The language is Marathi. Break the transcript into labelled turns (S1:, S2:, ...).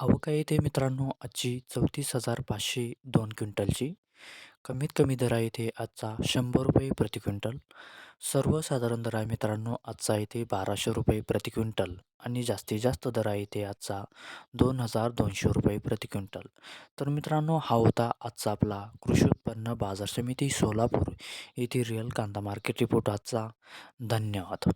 S1: अवका येथे मित्रांनो आजची चौतीस हजार पाचशे दोन क्विंटलची. कमीत कमी दर आहे आजचा शंभर रुपये प्रति क्विंटल. सर्वसाधारण दर आहे मित्रांनो आजचा इथे बाराशे रुपये प्रति क्विंटल आणि जास्तीत जास्त दर आहे ते आजचा दोन हजार दोनशे रुपये प्रति क्विंटल. तर मित्रांनो हा होता आजचा आपला कृषी उत्पन्न बाजार समिती सोलापूर येथील रिअल कांदा मार्केट रिपोर्ट आजचा. धन्यवाद.